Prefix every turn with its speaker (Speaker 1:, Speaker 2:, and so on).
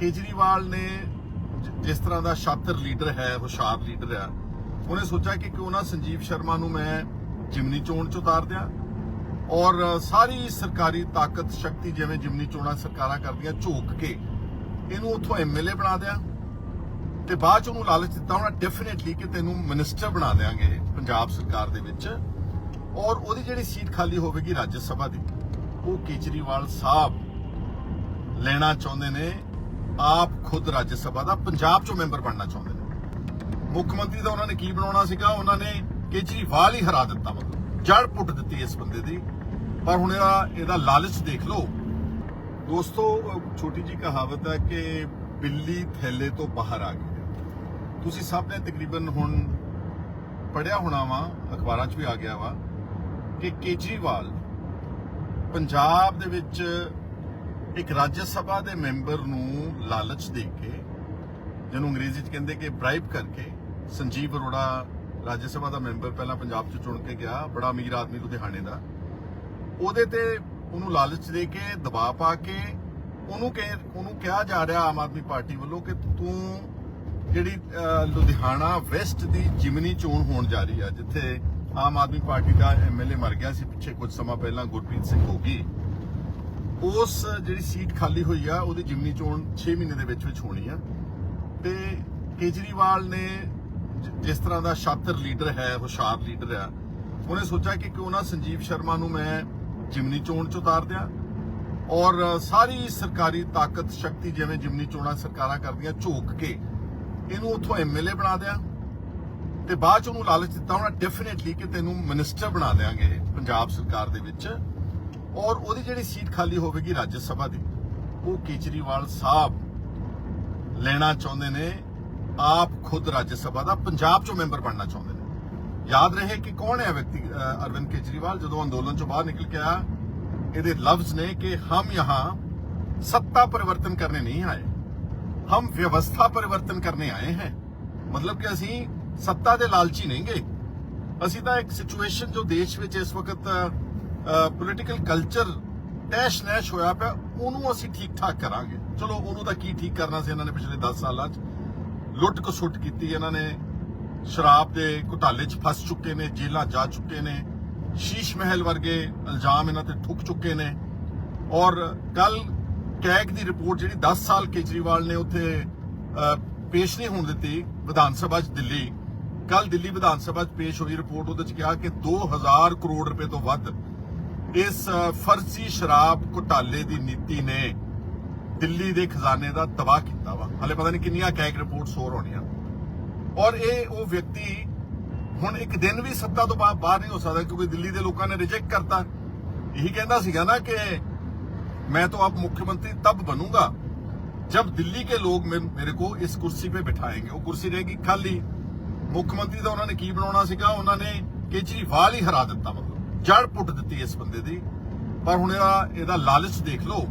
Speaker 1: ਕੇਜਰੀਵਾਲ ਨੇ ਜਿਸ ਤਰ੍ਹਾਂ ਦਾ ਸ਼ਾਤਰ ਲੀਡਰ ਹੈ ਹੁਸ਼ਿਆਰ ਲੀਡਰ ਆ ਉਹਨੇ ਸੋਚਿਆ ਕਿ ਕਿਉਂ ਨਾ ਸੰਜੀਵ ਸ਼ਰਮਾ ਨੂੰ ਮੈਂ ਜਿਮਨੀ ਚੋਣ ਚ ਉਤਾਰ ਦਿਆਂ। ਔਰ ਸਾਰੀ ਸਰਕਾਰੀ ਤਾਕਤ, ਸ਼ਕਤੀ ਜਿਵੇਂ ਜਿਮਨੀ ਚੋਣਾਂ ਸਰਕਾਰਾਂ ਕਰਦੀਆਂ, ਝੋਕ ਕੇ ਇਹਨੂੰ ਉੱਥੋਂ ਐਮਐਲਏ ਬਣਾ ਦਿਆਂ ਤੇ ਬਾਅਦ ਚ ਉਹਨੂੰ ਲਾਲਚ ਦਿੱਤਾ ਹੋਣਾ ਡੈਫੀਨਿਟਲੀ ਕਿ ਤੈਨੂੰ ਮਿਨਿਸਟਰ ਬਣਾ ਦੇਾਂਗੇ ਪੰਜਾਬ ਸਰਕਾਰ ਦੇ ਵਿੱਚ। ਔਰ ਉਹਦੀ ਜਿਹੜੀ ਸੀਟ ਖਾਲੀ ਹੋਵੇਗੀ ਰਾਜ ਸਭਾ ਦੀ, ਉਹ ਕੇਜਰੀਵਾਲ ਸਾਹਿਬ ਲੈਣਾ ਚਾਹੁੰਦੇ ਨੇ। ਆਪ ਖੁਦ ਰਾਜ ਸਭਾ ਦਾ ਪੰਜਾਬ ਚੋਂ ਮੈਂਬਰ ਬਣਨਾ ਚਾਹੁੰਦੇ ਨੇ। ਮੁੱਖ ਮੰਤਰੀ ਦਾ ਉਹਨਾਂ ਨੇ ਕੀ ਬਣਾਉਣਾ ਸੀਗਾ? ਉਹਨਾਂ ਨੇ ਕੇਜਰੀਵਾਲ ਹੀ ਹਰਾ ਦਿੱਤਾ ਮਤਲਬ। ਜੜ ਪੁੱਟ ਦਿੱਤੀ ਇਸ ਬੰਦੇ ਦੀ। ਪਰ ਹੁਣ ਇਹਦਾ ਇਹਦਾ ਲਾਲਚ ਦੇਖ ਲਓ। ਦੋਸਤੋ ਛੋਟੀ ਜੀ ਕਹਾਵਤ ਹੈ ਕਿ ਬਿੱਲੀ ਥੈਲੇ ਤੋਂ ਬਾਹਰ ਆ ਗਈ ਹੈ। ਤੁਸੀਂ ਸਭ ਨੇ ਤਕਰੀਬਨ ਹੁਣ ਪੜਿਆ ਹੋਣਾ ਵਾ, ਅਖਬਾਰਾਂ 'ਚ ਵੀ ਆ ਗਿਆ ਵਾ, ਕਿ ਕੇਜਰੀਵਾਲ ਪੰਜਾਬ ਦੇ ਵਿੱਚ ਇੱਕ ਰਾਜ ਸਭਾ ਦੇ ਮੈਂਬਰ ਨੂੰ ਲਾਲਚ ਦੇ ਕੇ, ਜਿਹਨੂੰ ਅੰਗਰੇਜ਼ੀ 'ਚ ਕਹਿੰਦੇ ਕਿ ਬ੍ਰਾਈਬ ਕਰਕੇ ਸੰਜੀਵ ਅਰੋੜਾ ਰਾਜ ਸਭਾ ਦਾ ਮੈਂਬਰ ਪਹਿਲਾਂ ਪੰਜਾਬ 'ਚ ਚੁਣ ਕੇ ਗਿਆ, ਬੜਾ ਅਮੀਰ ਆਦਮੀ ਲੁਧਿਆਣੇ ਦਾ। ਉਹਦੇ ਤੇ ਉਹਨੂੰ ਲਾਲਚ ਦੇ ਕੇ ਦਬਾਅ ਪਾ ਕੇ ਉਹਨੂੰ ਕਿ ਉਹਨੂੰ ਕਿਹਾ ਜਾ ਰਿਹਾ ਆਮ ਆਦਮੀ ਪਾਰਟੀ ਵੱਲੋਂ ਕਿ ਤੂੰ ਜਿਹੜੀ ਲੁਧਿਆਣਾ ਵੈਸਟ ਦੀ ਜਿਮਨੀ ਚੋਣ ਹੋਣ ਜਾ ਰਹੀ ਆ, ਜਿੱਥੇ ਆਮ ਆਦਮੀ ਪਾਰਟੀ ਦਾ ਐਮਐਲਏ ਮਰ ਗਿਆ ਸੀ ਪਿੱਛੇ ਕੁਝ ਸਮਾਂ ਪਹਿਲਾਂ ਗੁਰਪ੍ਰੀਤ ਸਿੰਘ ਹੋ ਗਈ ਉਸ ਜਿਹੜੀ ਸੀਟ ਖਾਲੀ ਹੋਈ ਆ, ਉਹਦੀ ਜਿਮਨੀ ਚੋਣ 6 ਮਹੀਨੇ ਦੇ ਵਿੱਚ ਵਿੱਚ ਹੋਣੀ ਆ। ਤੇ ਕੇਜਰੀਵਾਲ ਨੇ ਜਿਸ ਤਰ੍ਹਾਂ ਦਾ ਸ਼ਾਤਰ ਲੀਡਰ ਹੈ, ਹੁਸ਼ਿਆਰ ਲੀਡਰ ਆ, ਉਹਨੇ ਸੋਚਿਆ ਕਿ ਕਿਉਂ ਨਾ ਸੰਜੀਵ ਸ਼ਰਮਾ ਨੂੰ ਮੈਂ ਜਿਮਨੀ ਚੋਣ ਚ ਉਤਾਰ ਦਿਆਂ। ਔਰ ਸਾਰੀ ਸਰਕਾਰੀ ਤਾਕਤ, ਸ਼ਕਤੀ ਜਿਵੇਂ ਜਿਮਨੀ ਚੋਣਾਂ ਸਰਕਾਰਾਂ ਕਰਦੀਆਂ, ਝੋਕ ਕੇ ਇਹਨੂੰ ਉੱਥੋਂ ਐਮਐਲਏ ਬਣਾ ਦਿਆਂ। ਤੇ ਬਾਅਦ ਚ ਉਹਨੂੰ ਲਾਲਚ ਦਿੱਤਾ ਹੋਣਾ ਡੈਫੀਨਿਟਲੀ ਕਿ ਤੈਨੂੰ ਮਿਨਿਸਟਰ ਬਣਾ ਦੇਾਂਗੇ ਪੰਜਾਬ ਸਰਕਾਰ ਦੇ ਵਿੱਚ। ਔਰ ਉਹਦੀ ਜਿਹੜੀ ਸੀਟ ਖਾਲੀ ਹੋਵੇਗੀ ਰਾਜ ਸਭਾ ਦੀ, ਉਹ ਕੇਜਰੀਵਾਲ ਸਾਹਿਬ ਲੈਣਾ ਚਾਹੁੰਦੇ ਨੇ, ਆਪ ਖੁਦ ਰਾਜ ਸਭਾ ਦਾ ਪੰਜਾਬ ਚੋਂ ਮੈਂਬਰ ਬਣਨਾ ਚਾਹੁੰਦੇ ਨੇ। ਯਾਦ ਰਹੇ ਕਿ ਕੌਣ ਹੈ ਵਿਅਕਤੀ ਅਰਵਿੰਦ ਕੇਜਰੀਵਾਲ? ਜਦੋਂ ਅੰਦੋਲਨ ਚੋਂ ਬਾਹਰ ਨਿਕਲ ਕੇ ਆਇਆ, ਇਹਦੇ ਲਫ਼ਜ਼ ਨੇ ਕਿ ਹਮ ਯਹਾਂ ਸੱਤਾ ਪਰਿਵਰਤਨ ਕਰਨੇ ਨਹੀਂ ਆਏ, ਹਮ ਵਿਵਸਥਾ ਪਰਿਵਰਤਨ ਕਰਨੇ ਆਏ हैं ਮਤਲਬ ਕਿ ਅਸੀਂ ਸੱਤਾ ਦੇ ਲਾਲਚੀ ਨਹੀਂ ਗਏ। ਅਸੀਂ ਤਾਂ ਇੱਕ ਸਿਚੁਏਸ਼ਨ ਜੋ ਦੇਸ਼ ਵਿੱਚ ਇਸ ਵਕਤ ਪੋਲੀਟੀਕਲ ਕਲਚਰ ਟੈਸ਼ ਨੈਸ਼ ਹੋਇਆ ਪਿਆ, ਉਹਨੂੰ ਅਸੀਂ ਠੀਕ ਠਾਕ ਕਰਾਂਗੇ। ਚਲੋ, ਉਹਨੂੰ ਤਾਂ ਕੀ ਠੀਕ ਕਰਨਾ ਸੀ ਇਹਨਾਂ ਨੇ ਪਿਛਲੇ 10 ਸਾਲਾਂ 'ਚ? ਲੁੱਟ ਕਸੁੱਟ ਕੀਤੀ ਇਹਨਾਂ ਨੇ। ਸ਼ਰਾਬ ਦੇ ਘੁਟਾਲੇ 'ਚ ਫਸ ਚੁੱਕੇ ਨੇ, ਜੇਲ੍ਹਾਂ ਜਾ ਚੁੱਕੇ ਨੇ। ਸ਼ੀਸ਼ ਮਹਿਲ ਵਰਗੇ ਇਲਜ਼ਾਮ ਇਹਨਾਂ ਤੇ ਠੁੱਕ ਚੁੱਕੇ ਨੇ। ਔਰ ਕੱਲ ਕੈਗ ਦੀ ਰਿਪੋਰਟ ਜਿਹੜੀ 10 ਸਾਲ ਕੇਜਰੀਵਾਲ ਨੇ ਉੱਥੇ ਪੇਸ਼ ਨਹੀਂ ਹੋਣ ਦਿੱਤੀ, ਵਿਧਾਨ ਸਭਾ 'ਚ ਦਿੱਲੀ। ਕੱਲ ਦਿੱਲੀ ਵਿਧਾਨ ਸਭਾ 'ਚ ਪੇਸ਼ ਹੋਈ ਰਿਪੋਰਟ, ਉਹਦੇ 'ਚ ਕਿਹਾ ਕਿ 2000 ਕਰੋੜ ਰੁਪਏ ਤੋਂ ਵੱਧ ਇਸ ਅਹ, ਫਰਜ਼ੀ ਸ਼ਰਾਬ ਘੁਟਾਲੇ ਦੀ ਨੀਤੀ ਨੇ ਦਿੱਲੀ ਦੇ ਖਜ਼ਾਨੇ ਦਾ ਤਬਾਹ ਕੀਤਾ ਵਾ ਹਲੇ ਪਤਾ ਨਹੀਂ ਕਿੰਨੀਆਂ ਕੈਗ ਰਿਪੋਰਟਸ ਹੋਰ ਹੋਣੀਆਂ ਔਰ ਇਹ ਉਹ ਵਿਅਕਤੀ ਹੁਣ ਇੱਕ ਦਿਨ ਵੀ ਸੱਤਾ ਤੋਂ ਬਾ- ਬਾਹਰ ਨਹੀਂ ਹੋ ਸਕਦਾ ਕਿਉਂਕਿ ਦਿੱਲੀ ਦੇ ਲੋਕਾਂ ਨੇ ਰਿਜੈਕਟ ਕਰਤਾ ਇਹੀ ਕਹਿੰਦਾ ਸੀਗਾ ਨਾ ਕਿ मैं तो अब मुख्यमंत्री तब बनूंगा जब दिल्ली के लोग मे- मेरे को इस कुर्सी पे बिठाएंगे वो कुर्सी रहेगी खाली ਮੁੱਖ ਮੰਤਰੀ ਦਾ ਉਹਨਾਂ ਨੇ ਕੀ ਬਣਾਉਣਾ ਸੀਗਾ ਉਹਨਾਂ ਨੇ ਕੇਜਰੀਵਾਲ ਹੀ ਹਰਾ ਦਿੱਤਾ ਮਤਲਬ ਜੜ ਪੁੱਟ ਦਿੱਤੀ ਇਸ ਬੰਦੇ ਦੀ। ਪਰ ਹੁਣ ਇਹਦਾ ਇਹਦਾ ਲਾਲਚ ਦੇਖ ਲਓ।